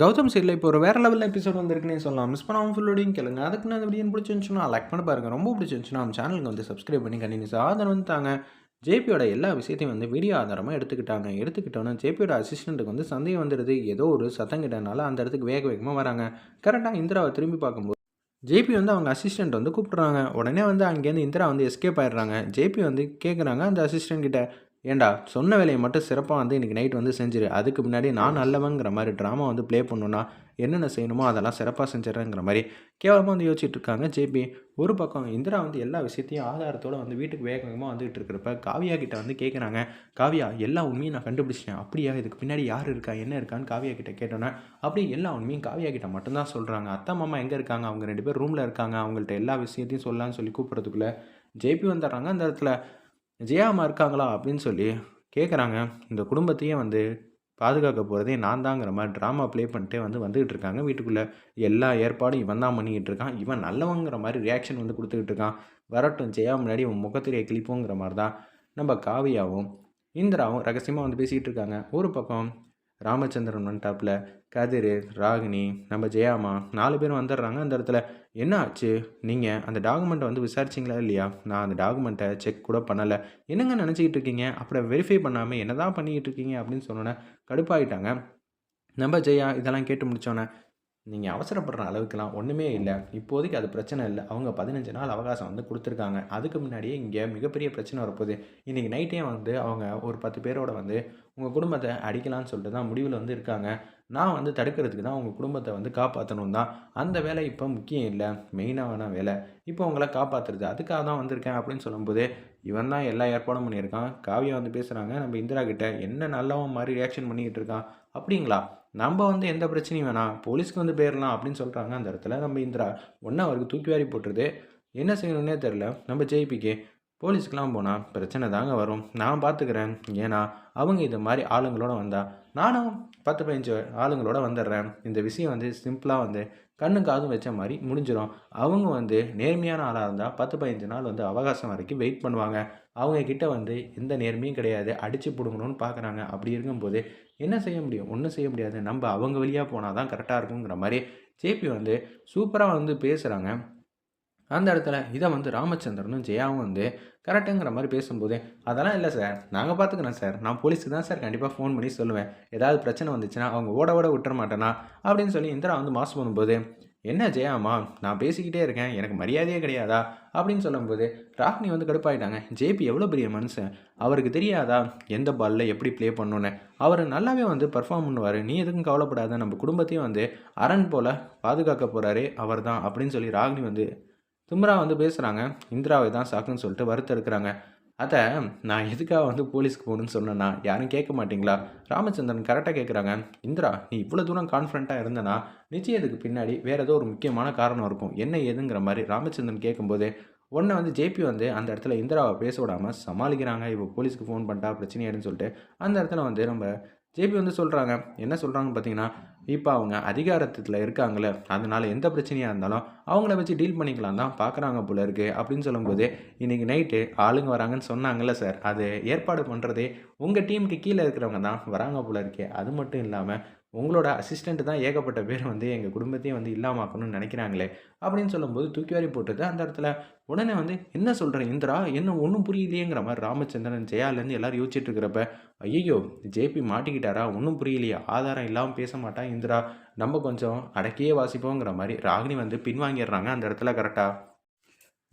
கௌதம் சீரில் இப்போ ஒரு வேறு லெவலில் எபிசோட் வந்திருக்குன்னே சொல்லலாம். மிஸ் பண்ணாமல் ஃபுல்லோடையும் கேளுங்க. அதுக்கு நான் வீடியோ பிடிச்சிருந்துச்சுன்னா லைக் பண்ண பாருங்கள் ரொம்ப பிடிச்சிருந்துச்சுன்னா நம்ம சேனலுக்கு வந்து சப்ஸ்கிரைப் பண்ணி கண்டினியூஸ் ஆதரவு வந்துட்டாங்க. தாங்க ஜேபியோட எல்லா விஷயத்தையும் வந்து வீடியோ ஆதாரமாக எடுத்துக்கிட்டாங்க. எடுத்துக்கிட்டோன்னே ஜேபியோட அசிஸ்டண்ட்டுக்கு வந்து சந்தேகம் வந்துடுது. ஏதோ ஒரு சத்தம் கிட்டனால அந்த இடத்துக்கு வேக வேகமாக வராங்க. கரெக்டாக இந்திராவை திரும்பி பார்க்கும்போது ஜேபி வந்து அவங்க அசிஸ்டண்ட் வந்து கூப்பிட்றாங்க. உடனே வந்து அங்கேருந்து இந்திரா வந்து எஸ்கேப் ஆயிடுறாங்க. ஜேபி வந்து கேட்குறாங்க அந்த அசிஸ்டன்ட் கிட்ட ஏண்டா சொன்ன வேலையை மட்டும் சிறப்பாக வந்து இன்றைக்கி நைட் வந்து செஞ்சிரு. அதுக்கு முன்னாடி நான் நல்லவங்கிற மாதிரி ட்ராமா வந்து ப்ளே பண்ணணுன்னா என்னென்ன செய்யணுமோ அதெல்லாம் சிறப்பாக செஞ்சிடறேங்கிற மாதிரி கேவலமாக வந்து யோசிச்சுட்டு இருக்காங்க ஜேபி ஒரு பக்கம் இந்திரா வந்து எல்லா விஷயத்தையும் ஆதாரத்தோடு வந்து வீட்டுக்கு வேக வேகமாக வந்துகிட்டு இருக்கிறப்ப காவியா கிட்ட வந்து கேட்குறாங்க காவியா எல்லா உண்மையும் நான் கண்டுபிடிச்சிட்டேன். அப்படியா? இதுக்கு பின்னாடி யார் இருக்கா? என்ன இருக்கான்னு காவியா கிட்ட கேட்டோன்னே அப்படி எல்லா உண்மையும் காவியா கிட்ட மட்டும்தான் சொல்கிறாங்க அத்தா மாமா எங்கே இருக்காங்க? அவங்க ரெண்டு பேர் ரூமில் இருக்காங்க. அவங்கள்ட்ட எல்லா விஷயத்தையும் சொல்லலாம்னு சொல்லி கூப்பிட்றதுக்குள்ளே ஜேபி வந்துடுறாங்க அந்த இடத்துல. ஜெயா அம்மா இருக்காங்களா அப்படின்னு சொல்லி கேட்குறாங்க இந்த குடும்பத்தையே வந்து பாதுகாக்க போகிறதே நான் தாங்கிற மாதிரி ட்ராமா ப்ளே பண்ணிட்டே வந்து வந்துகிட்டு இருக்காங்க. வீட்டுக்குள்ளே எல்லா ஏற்பாடும் இவன் தான் பண்ணிக்கிட்டு இருக்கான். இவன் நல்லவங்கிற மாதிரி ரியாக்ஷன் வந்து கொடுத்துக்கிட்டு இருக்கான். வரட்டும் ஜெயா முன்னாடி உன் முகத்திலேயே கிளிப்போங்கிற மாதிரி தான் நம்ம காவியாவும் இந்திராவும் ரகசியமாக வந்து பேசிக்கிட்டு இருக்காங்க. ஒரு பக்கம் ராமச்சந்திரன் வந்துட்டாப்புல. கதிர் ராகினி நம்ம ஜெயாமா நாலு பேரும் வந்துடுறாங்க. அந்த இடத்துல என்ன ஆச்சு? நீங்கள் அந்த டாக்குமெண்ட்டை வந்து விசாரிச்சிங்களா இல்லையா? நான் அந்த டாக்குமெண்ட்டை செக் கூட பண்ணலை. என்னங்க நினச்சிக்கிட்டு இருக்கீங்க? அப்புறம் வெரிஃபை பண்ணாமல் என்ன தான் பண்ணிக்கிட்டு இருக்கீங்க அப்படின்னு சொன்னோன்னே கடுப்பாயிட்டாங்க. நம்ம ஜெயா இதெல்லாம் கேட்டு முடித்தோன்னே நீங்கள் அவசரப்படுற அளவுக்குலாம் ஒன்றுமே இல்லை. இப்போதைக்கு அது பிரச்சனை இல்லை. அவங்க பதினஞ்சு நாள் அவகாசம் வந்து கொடுத்துருக்காங்க. அதுக்கு முன்னாடியே இங்கே மிகப்பெரிய பிரச்சனை வரப்போகுது. இன்றைக்கி நைட்டே வந்து அவங்க ஒரு பத்து பேரோட வந்து உங்கள் குடும்பத்தை அடிக்கலாம்னு சொல்லிட்டு தான் முடிவில் வந்து இருக்காங்க. நான் வந்து தடுக்கிறதுக்கு தான் உங்கள் குடும்பத்தை வந்து காப்பாற்றணும் தான். அந்த வேலை இப்போ முக்கியம் இல்லை. மெயினான வேலை. இப்போ உங்களை காப்பாற்றுறது அதுக்காக தான் வந்திருக்கேன் அப்படின்னு சொல்லும்போது இவன் தான் எல்லா ஏற்பாடும் பண்ணியிருக்கான். காவியா வந்து பேசுகிறாங்க நம்ம இந்திரா கிட்ட என்ன நல்லவன் மாதிரி ரியாக்ஷன் பண்ணிக்கிட்டு இருக்கான். அப்படிங்களா? நம்ம வந்து எந்த பிரச்சனையும் வேணாம் போலீஸ்க்கு வந்து போயிடலாம் அப்படின்னு சொல்கிறாங்க அந்த இடத்துல. நம்ம இந்திரா ஒன்றா அவருக்கு தூக்கி வாரி போட்டுருது. என்ன செய்யணுன்னே தெரில நம்ம ஜெயிப்பிக்கு போலீஸ்க்கெலாம் போனால் பிரச்சனை தாங்க வரும். நான் பார்த்துக்கிறேன் ஏன்னா அவங்க இது மாதிரி ஆளுங்களோட வந்தால் நானும் பத்து பதினஞ்சு ஆளுங்களோட வந்துடுறேன். இந்த விஷயம் வந்து சிம்பிளாக வந்து கண்ணு காதும் வச்ச மாதிரி முடிஞ்சிடும் அவங்க வந்து நேர்மையான ஆளாக இருந்தால் பத்து பதினஞ்சு நாள் வந்து அவகாசம் வரைக்கும் வெயிட் பண்ணுவாங்க. அவங்க கிட்ட வந்து எந்த நேர்மையும் கிடையாது. அடித்து பிடுங்கணும்னு பார்க்குறாங்க அப்படி இருக்கும்போது என்ன செய்ய முடியும்? ஒன்றும் செய்ய முடியாது. நம்ம அவங்க வழியாக போனால் தான் கரெக்டாக இருக்குங்கிற மாதிரி ஜேபி வந்து சூப்பராக வந்து பேசுகிறாங்க அந்த இடத்துல இதை வந்து ராமச்சந்திரனும் ஜெயாவும் வந்து கரெக்டுங்கிற மாதிரி பேசும்போது அதெல்லாம் இல்லை சார். நாங்கள் பார்த்துக்கிறோம் சார். நான் போலீஸுக்கு தான் சார் கண்டிப்பாக ஃபோன் பண்ணி சொல்லுவேன். ஏதாவது பிரச்சனை வந்துச்சுன்னா அவங்க ஓட ஓட விட்டுற மாட்டேனா அப்படின்னு சொல்லி இந்திரா வந்து மாசு பண்ணும்போது என்ன ஜெயாமா நான் பேசிக்கிட்டே இருக்கேன். எனக்கு மரியாதையே கிடையாதா? அப்படின்னு சொல்லும்போது ராக்னி வந்து கடுப்பாயிட்டாங்க. ஜேபி எவ்வளோ பெரிய மனுஷன்? அவருக்கு தெரியாதா? எந்த பாலில் எப்படி ப்ளே பண்ணணுன்னு அவர் நல்லாவே வந்து பர்ஃபார்ம் பண்ணுவார். நீ எதுக்கும் கவலைப்படாத. நம்ம குடும்பத்தையும் வந்து அரண் போல் பாதுகாக்க போகிறாரு அவர் தான் அப்படின்னு சொல்லி ராகினி வந்து சும்ரா வந்து பேசுகிறாங்க இந்திராவை தான் சாக்குன்னு சொல்லிட்டு வருத்தம் இருக்கிறாங்க. அதை நான் எதுக்காக வந்து போலீஸ்க்கு போகணுன்னு சொன்னேன்னா யாரும் கேட்க மாட்டிங்களா? ராமச்சந்திரன் கரெக்டாக கேட்குறாங்க இந்திரா நீ இவ்வளோ தூரம் கான்ஃபிடண்ட்டாக இருந்தனா நிச்சயத்துக்கு பின்னாடி வேறு ஏதோ ஒரு முக்கியமான காரணம் இருக்கும். என்ன ஏதுங்கிற மாதிரி ராமச்சந்திரன் கேட்கும்போது உடனே வந்து ஜேபி வந்து அந்த இடத்துல இந்திராவை பேச விடாமல் சமாளிக்கிறாங்க இப்போ போலீஸ்க்கு ஃபோன் பண்ணிட்டா பிரச்சனையாடுன்னு சொல்லிட்டு அந்த இடத்துல வந்து நம்ம ஜேபி வந்து சொல்கிறாங்க என்ன சொல்கிறாங்கன்னு பார்த்தீங்கன்னா இப்போ அவங்க அதிகாரத்தில் இருக்காங்களே அதனால் எந்த பிரச்சனையாக இருந்தாலும் அவங்கள வச்சு டீல் பண்ணிக்கலாம் தான் பார்க்குறாங்க போல இருக்குது அப்படின்னு சொல்லும்போது இன்றைக்கி நைட்டு ஆளுங்க வராங்கன்னு சொன்னாங்கல்ல சார் அது ஏற்பாடு பண்ணுறதே உங்கள் டீமுக்கு கீழே இருக்கிறவங்க தான் வராங்க போல இருக்கே. அது மட்டும் இல்லாமல் உங்களோட அசிஸ்டண்ட் தான் ஏகப்பட்ட பேர் வந்து எங்கள் குடும்பத்தையும் வந்து இல்லாமாக்கணும்னு நினைக்கிறாங்களே அப்படின்னு சொல்லும்போது தூக்கி வாரி போட்டது. அந்த இடத்துல உடனே வந்து என்ன சொல்கிறேன் இந்திரா? என்ன ஒன்றும் புரியலையேங்கிற மாதிரி ராமச்சந்திரன் ஜெயாலேருந்து எல்லோரும் யோசிச்சுட்டு இருக்கிறப்ப ஐயோ ஜேபி மாட்டிக்கிட்டாரா? ஒன்றும் புரியலையா. ஆதாரம் இல்லாமல் பேச மாட்டா இந்திரா நம்ம கொஞ்சம் அடக்கியே வாசிப்போங்கிற மாதிரி ராகினி வந்து பின்வாங்கிடுறாங்க அந்த இடத்துல கரெக்டாக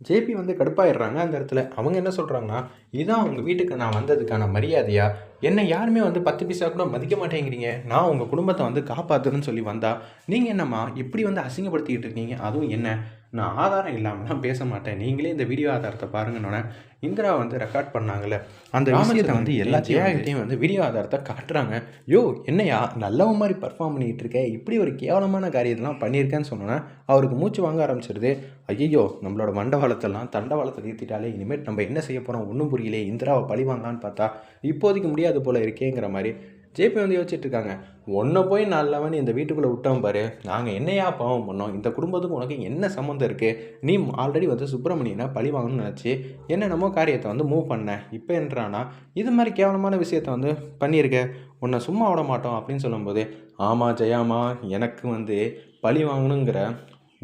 ஜேபி வந்து கடுப்பாயிடுறாங்க அந்த இடத்துல. அவங்க என்ன சொல்கிறாங்கன்னா இதான் உங்கள் வீட்டுக்கு நான் வந்ததுக்கான மரியாதையா? என்னை யாருமே வந்து பத்து பைசா கூட மதிக்க மாட்டேங்கிறீங்க. நான் உங்கள் குடும்பத்தை வந்து காப்பாற்றுறேன்னு சொல்லி வந்தால் நீங்கள் என்னம்மா இப்படி வந்து அசிங்கப்படுத்திக்கிட்டு இருக்கீங்க? அதுவும் என்ன? நான் ஆதாரம் இல்லாமலாம் பேச மாட்டேன் நீங்களே இந்த வீடியோ ஆதாரத்தை பாருங்கன்னொன்னே இந்திரா வந்து ரெக்கார்ட் பண்ணாங்கல்ல அந்த விஷயத்தை வந்து எல்லா ஜெயாகிட்டையும் வந்து வீடியோ ஆதாரத்தை காட்டுறாங்க. யோ என்னையா நல்லவன் மாதிரி பர்ஃபார்ம் பண்ணிகிட்டு இருக்க? இப்படி ஒரு கேவலமான காரியத்தெல்லாம் பண்ணியிருக்கேன்னு சொன்னோன்னே அவருக்கு மூச்சு வாங்க ஆரம்பிச்சிருது. ஐயோ நம்மளோட மண்டவாளத்தெல்லாம் தண்டவாளத்தை தீர்த்திட்டாலே இனிமேல் நம்ம என்ன செய்ய போகிறோம் ஒன்றும் புரியலையே இந்திராவை பழி வாங்கலான்னு பார்த்தா இப்போதைக்கு முடியாது போல் இருக்கேங்கிற மாதிரி ஜேபி வந்து யோசிச்சுட்டு இருக்காங்க. உன்னை போய் நல்லவன் இந்த வீட்டுக்குள்ளே விட்டோம் பாரு. நாங்கள் என்னையா பாவம் பண்ணோம்? இந்த குடும்பத்துக்கு உனக்கு என்ன சம்மந்தம் இருக்குது நீ ஆல்ரெடி வந்து சுப்பிரமணியனை பழி வாங்கணும்னு நினச்சி என்னென்னமோ காரியத்தை வந்து மூவ் பண்ண. இப்போ என்றானா இது மாதிரி கேவலமான விஷயத்த வந்து பண்ணியிருக்க. உன்னை சும்மா விட மாட்டோம் அப்படின்னு சொல்லும்போது ஆமாம் ஜெயாமா எனக்கு வந்து பழி வாங்கணுங்கிற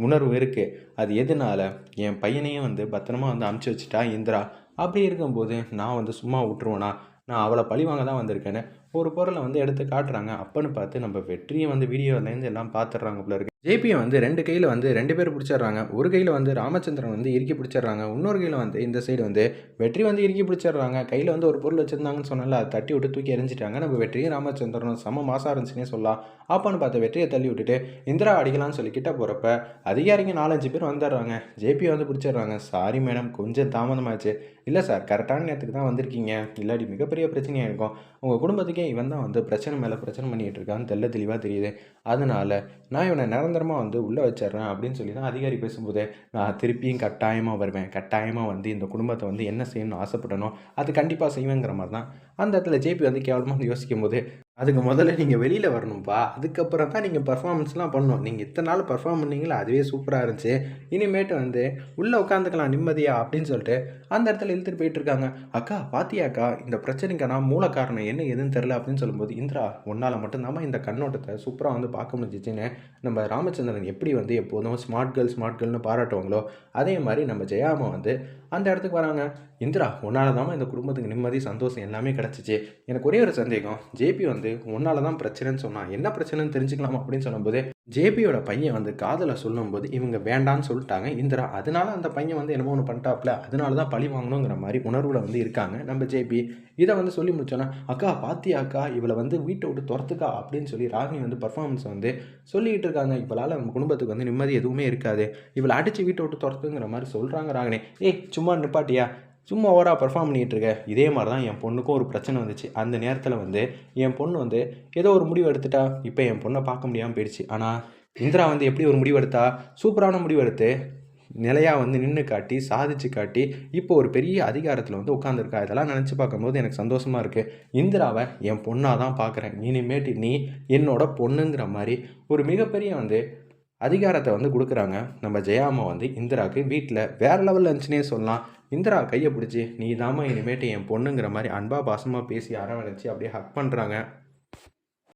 உணர்வு இருக்குது அது எதனால? என் பையனையும் வந்து பத்திரமா வந்து அமுச்சு வச்சுட்டா இந்திரா? அப்படி இருக்கும்போது நான் வந்து சும்மா விட்டுருவேனா? நான் அவளை பழி வாங்க தான் வந்திருக்கேன்னு ஒரு பொருளை வந்து எடுத்து காட்டுறாங்க. அப்பன்னு பார்த்து நம்ம வெற்றியை வந்து வீடியோலேருந்து எல்லாம் பார்த்துட்றாங்க போல இருக்கு. ஜேபியை வந்து ரெண்டு கையில் வந்து ரெண்டு பேர் பிடிச்சிடுறாங்க. ஒரு கையில் வந்து ராமச்சந்திரன் வந்து இறுக்கி பிடிச்சிடுறாங்க. இன்னொரு கையில் வந்து இந்த சைடு வந்து வெற்றி வந்து இறுக்கி பிடிச்சிடுறாங்க. கையில் வந்து ஒரு பொருள் வச்சுருந்தாங்கன்னு சொன்னால அதை தட்டி விட்டு தூக்கி எரிஞ்சிட்டாங்க நம்ம வெற்றியும் ராமச்சந்திரனும் செம மாசம் இருந்துச்சுன்னே சொல்லலாம். ஆப்பான்னு பார்த்து வெற்றியை தள்ளி விட்டுட்டு இந்திரா அடிக்கலாம்னு சொல்லி கிட்ட போகிறப்ப அதிகாரிங்க நாலஞ்சு பேர் வந்துடுறாங்க. ஜேபியை வந்து பிடிச்சிடுறாங்க. சாரி மேடம் கொஞ்சம் தாமதமாச்சு. இல்லை சார் கரெக்டான நேரத்துக்கு தான் வந்திருக்கீங்க. இல்லாடி மிகப்பெரிய பிரச்சனையாக இருக்கும். உங்கள் குடும்பத்துக்கே இவன் தான் வந்து பிரச்சனை மேலே பிரச்சனை பண்ணிகிட்டு இருக்கான்னு தெல்ல தெளிவாக தெரியுது. அதனால் நான் இவனை நிரந்தரமாக வந்து உள்ளே வச்சிட்றேன் அப்படின்னு சொல்லி தான் அதிகாரி பேசும்போது நான் திருப்பியும் கட்டாயமாக வருவேன். கட்டாயமாக வந்து இந்த குடும்பத்தை வந்து என்ன செய்யணும்னு ஆசைப்பட்டனோ அது கண்டிப்பாக செய்வேங்கிற மாதிரி தான். அந்த இடத்துல ஜேபி வந்து கேவலமாக வந்து யோசிக்கும் போது அதுக்கு முதல்ல நீங்கள் வெளியில் வரணும்ப்பா அதுக்கப்புறம் தான் நீங்கள் பர்ஃபார்மன்ஸ்லாம் பண்ணணும். நீங்கள் இத்தனை நாள் பர்ஃபார்ம் பண்ணீங்களா? அதுவே சூப்பராக இருந்துச்சு. இனிமேட்டு வந்து உள்ளே உட்காந்துக்கலாம் நிம்மதியாக அப்படின்னு சொல்லிட்டு அந்த இடத்துல இழுத்துட்டு போயிட்டுருக்காங்க அக்கா பாத்தியாக்கா இந்த பிரச்சனைக்கான மூல காரணம் என்ன? எதுன்னு தெரில அப்படின்னு சொல்லும்போது இந்திரா உன்னால் மட்டும்தாம்மா இந்த கண்ணோட்டத்தை சூப்பராக வந்து பார்க்க முடிஞ்சிச்சுன்னு நம்ம ராமச்சந்திரன் எப்படி வந்து எப்போதும் ஸ்மார்ட் கேர்ள் ஸ்மார்ட் கேர்ள்னு பாராட்டுவாங்களோ அதே மாதிரி நம்ம ஜெயாமா வந்து அந்த இடத்துக்கு வராங்க. இந்திரா உன்னால் தான் இந்த குடும்பத்துக்கு நிம்மதி சந்தோஷம் எல்லாமே கிடச்சிச்சு. எனக்கு ஒரே ஒரு சந்தேகம். ஜேபி வந்து உன்னால தான் பிரச்சனைன்னு சொன்னான். என்ன பிரச்சனைன்னு தெரிஞ்சுக்கலாம் அப்படின்னு சொல்லும்போது ஜேபியோட பையன் வந்து காதலை சொல்லும்போது இவங்க வேண்டான்னு சொல்லிட்டாங்க இந்திரா அதனால அந்த பையன் வந்து என்னமோ ஒன்று பண்ணிட்டாப்ல அதனால தான் பழி வாங்கணுங்கிற மாதிரி உணர்வில் வந்து இருக்காங்க நம்ம ஜேபி. இதை வந்து சொல்லி முடிச்சோன்னா அக்கா பாத்தியா அக்கா இவளை வந்து வீட்டை விட்டு துரத்துக்கா? அப்படின்னு சொல்லி ராகினி வந்து பர்ஃபார்மன்ஸ் வந்து சொல்லிக்கிட்டு இருக்காங்க. இவளால் நம்ம குடும்பத்துக்கு வந்து நிம்மதி எதுவுமே இருக்காது. இவளை அடித்து வீட்டை விட்டு துரத்துங்கிற மாதிரி சொல்கிறாங்க ராகினி. ஏய் சும்மா நிப்பாட்டியா? சும்மா ஓவராக பர்ஃபார்ம் பண்ணிகிட்டு இதே மாதிரி தான் என் பொண்ணுக்கும் ஒரு பிரச்சனை வந்துச்சு. அந்த நேரத்தில் வந்து என் பொண்ணு வந்து ஏதோ ஒரு முடிவு எடுத்துட்டா. இப்போ என் பொண்ணை பார்க்க முடியாமல் போயிடுச்சு. ஆனால் இந்திரா வந்து எப்படி ஒரு முடிவு எடுத்தா? சூப்பரான முடிவு எடுத்து நிலையாக வந்து நின்று காட்டி சாதிச்சு காட்டி இப்போ ஒரு பெரிய அதிகாரத்தில் வந்து உட்காந்துருக்கா இதெல்லாம் நினச்சி பார்க்கும்போது எனக்கு சந்தோஷமாக இருக்குது இந்திராவை என் பொண்ணாக தான் பார்க்குறேன். இனிமேட்டு நீ என்னோட பொண்ணுங்கிற மாதிரி ஒரு மிகப்பெரிய வந்து அதிகாரத்தை வந்து கொடுக்குறாங்க. நம்ம ஜெயாமா வந்து இந்திராவுக்கு வீட்டில் வேறு லெவலில் இருந்துச்சுனே சொல்லலாம். இந்திரா கையை பிடிச்சி நீ தாம்மா இனிமேட்டு என் பொண்ணுங்கிற மாதிரி அன்பா பாசமாக பேசி அரவணைச்சி அப்படியே ஹக் பண்ணுறாங்க